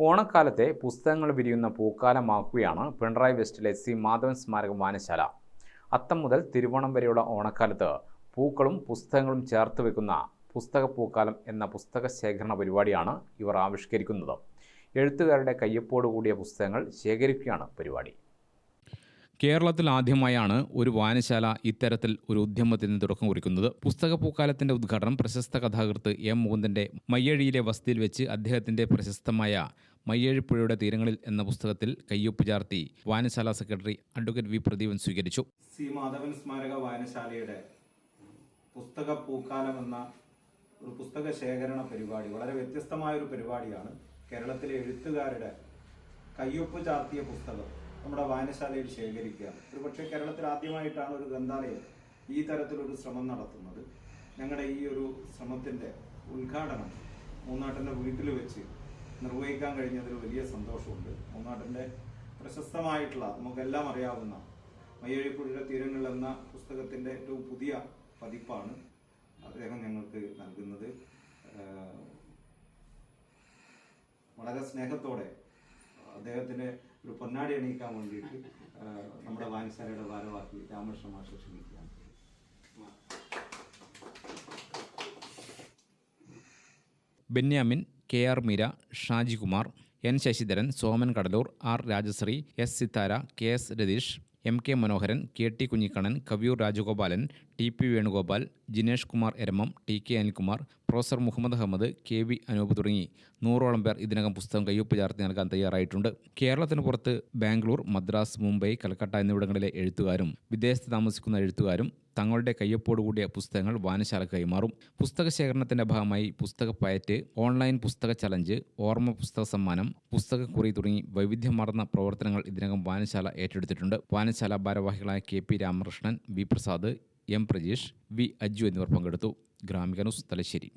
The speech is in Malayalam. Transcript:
ഓണക്കാലത്തെ പുസ്തകങ്ങൾ വിരിയുന്ന പൂക്കാലമാക്കുകയാണ് പിണറായി വെസ്റ്റിലെ സി മാധവൻ സ്മാരക വായനശാല. അത്തം മുതൽ തിരുവോണം വരെയുള്ള ഓണക്കാലത്ത് പൂക്കളും പുസ്തകങ്ങളും ചേർത്ത് വെക്കുന്ന പുസ്തക പൂക്കാലം എന്ന പുസ്തക ശേഖരണ പരിപാടിയാണ് ഇവർ ആവിഷ്കരിക്കുന്നത്. എഴുത്തുകാരുടെ കയ്യൊപ്പോടുകൂടിയ പുസ്തകങ്ങൾ ശേഖരിക്കുകയാണ് പരിപാടി. കേരളത്തിൽ ആദ്യമായാണ് ഒരു വായനശാല ഇത്തരത്തിൽ ഒരു ഉദ്യമത്തിന് തുടക്കം കുറിക്കുന്നത്. പുസ്തക പൂക്കാലത്തിന്റെ ഉദ്ഘാടനം പ്രശസ്ത കഥാകൃത്ത് എം മുകുന്ദന്റെ മയ്യഴിയിലെ വസതിയിൽ വെച്ച് അദ്ദേഹത്തിന്റെ പ്രശസ്തമായ മയ്യഴിപ്പുഴയുടെ തീരങ്ങളിൽ എന്ന പുസ്തകത്തിൽ കയ്യൊപ്പ് ചാർത്തി വായനശാല സെക്രട്ടറി അഡ്വക്കേറ്റ് വി പ്രദീപൻ സ്വീകരിച്ചു. സി മാധവൻ സ്മാരക വായനശാലയുടെ പുസ്തക പൂക്കാലം എന്ന ഒരു പുസ്തക ശേഖരണ പരിപാടി വളരെ വ്യത്യസ്തമായ ഒരു പരിപാടിയാണ്. കേരളത്തിലെ എഴുത്തുകാരുടെ കയ്യൊപ്പ് ചാർത്തിയ പുസ്തകം നമ്മുടെ വായനശാലയിൽ ശേഖരിക്കുക ഒരു പക്ഷേ കേരളത്തിൽ ആദ്യമായിട്ടാണ് ഒരു ഗ്രന്ഥാലയം ഈ തരത്തിലൊരു ശ്രമം നടത്തുന്നത്. ഞങ്ങളുടെ ഈ ഒരു ശ്രമത്തിന്റെ ഉദ്ഘാടനം മൂന്നാട്ടിന്റെ വീട്ടിൽ വെച്ച് നിർവഹിക്കാൻ കഴിഞ്ഞതിൽ വലിയ സന്തോഷമുണ്ട്. മൂന്നാട്ടിന്റെ പ്രശസ്തമായിട്ടുള്ള നമുക്കെല്ലാം അറിയാവുന്ന മയ്യഴിപ്പുഴയുടെ തീരങ്ങൾ എന്ന പുസ്തകത്തിന്റെ ഏറ്റവും പുതിയ പതിപ്പാണ് അദ്ദേഹം ഞങ്ങൾക്ക് നൽകുന്നത്. വളരെ സ്നേഹത്തോടെ അദ്ദേഹത്തിന് ഒരു പൊന്നാടി അണിയിക്കാൻ വേണ്ടിയിട്ട് നമ്മുടെ വായനശാലയുടെ ഭാരവാഹി രാമകൃഷ്ണ മാഷ ക്ഷണിക്കുകയാണ്. Benyamin K R Meera Shajikumar N Sasidharan Soman Kadalur R Rajasree S Sithara K S Ratheesh M K Manoharan K T Kunhikannan Kaviyoor Rajagopalan T P Venugopal Jinesh Kumar Eramam T K Anilkumar professor Muhammad Ahmad K V Anoop തുടങ്ങി നൂറോളം പേർ ഇതിനകം പുസ്തകം കയ്യൊപ്പ് ചേർത്ത് നൽകാൻ തയ്യാറായിട്ടുണ്ട്. കേരളത്തിന് പുറത്ത് ബാംഗ്ലൂർ മദ്രാസ് മുംബൈ കൽക്കട്ട എന്നിവിടങ്ങളിലെ എഴുത്തുകാരും വിദേശത്ത് താമസിക്കുന്ന എഴുത്തുകാരും തങ്ങളുടെ കയ്യൊപ്പോടുകൂടിയ പുസ്തകങ്ങൾ വായനശാലക്ക് കൈമാറും. പുസ്തക ശേഖരണത്തിന്റെ ഭാഗമായി പുസ്തക പയറ്റ് ഓൺലൈൻ പുസ്തക ചലഞ്ച് ഓർമ്മ പുസ്തക സമ്മാനം പുസ്തക കുറി തുടങ്ങി വൈവിധ്യമാർന്ന പ്രവർത്തനങ്ങൾ ഇതിനകം വായനശാല ഏറ്റെടുത്തിട്ടുണ്ട്. വായനശാല ഭാരവാഹികളായ K P Ramakrishnan V Prasad M Prajeesh V Aju എന്നിവർ പങ്കെടുത്തു. ഗ്രാമിക ന്യൂസ് തലശ്ശേരി.